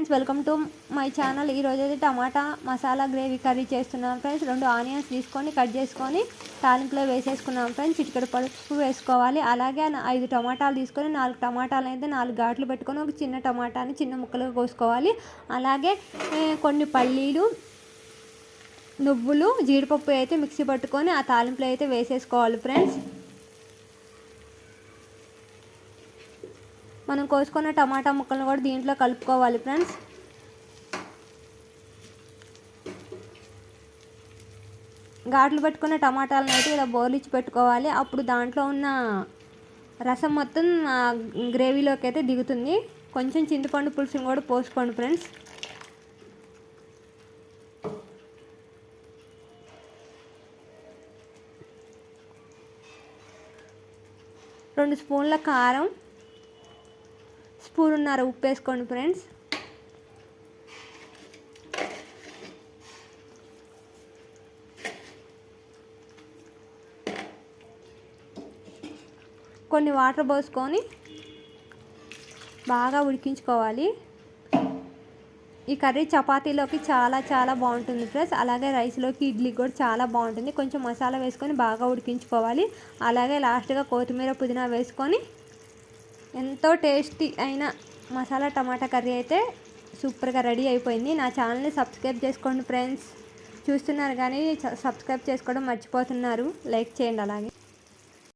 Friends welcome to my channel. ఈరోజు అయితే tomato masala gravy curry చేస్తున్నాం ఫ్రెండ్స్. రెండు ఆనియన్స్ తీసుకొని కట్ చేసుకొని తాలింపులో వేసేసుకున్నాం ఫ్రెండ్స్. ఇక్కడ పసుపు వేసుకోవాలి. అలాగే ఐదు టమాటాలు తీసుకొని నాలుగు టమాటాలు అయితే నాలుగు ఘాట్లు పెట్టుకొని ఒక చిన్న టమాటాని చిన్న ముక్కలుగా కోసుకోవాలి. అలాగే కొన్ని పల్లీలు నువ్వులు జీడిపప్పు అయితే మిక్సీ పట్టుకొని ఆ తాలింపులో అయితే వేసేసుకోవాలి ఫ్రెండ్స్. మనం కోసుకున్న టమాటా ముక్కలను కూడా దీంట్లో కలుపుకోవాలి ఫ్రెండ్స్ ఘాట్లు పెట్టుకున్న టమాటాలను అయితే ఇలా బోర్లిచ్చి పెట్టుకోవాలి. అప్పుడు దాంట్లో ఉన్న రసం మొత్తం గ్రేవీలోకి అయితే దిగుతుంది. కొంచెం చింతపండు పులుసుని కూడా పోసుకోండి ఫ్రెండ్స్ రెండు స్పూన్ల కారం స్పూన్నర ఉప్పు వేసుకోండి ఫ్రెండ్స్. కొన్ని వాటర్ పోసుకొని బాగా ఉడికించుకోవాలి. ఈ కర్రీ చపాతీలోకి చాలా చాలా బాగుంటుంది ఫ్రెండ్స్. అలాగే రైస్లోకి ఇడ్లీకి కూడా చాలా బాగుంటుంది. కొంచెం మసాలా వేసుకొని బాగా ఉడికించుకోవాలి. అలాగే లాస్ట్గా కొత్తిమీర పుదీనా వేసుకొని ఎంతో టేస్టీ అయిన మసాలా టమాటా కర్రీ అయితే సూపర్గా రెడీ అయిపోయింది. నా ఛానల్ని సబ్స్క్రైబ్ చేసుకోండి ఫ్రెండ్స్. చూస్తున్నారు కానీ సబ్స్క్రైబ్ చేసుకోవడం మర్చిపోతున్నారు. లైక్ చేయండి అలాగే.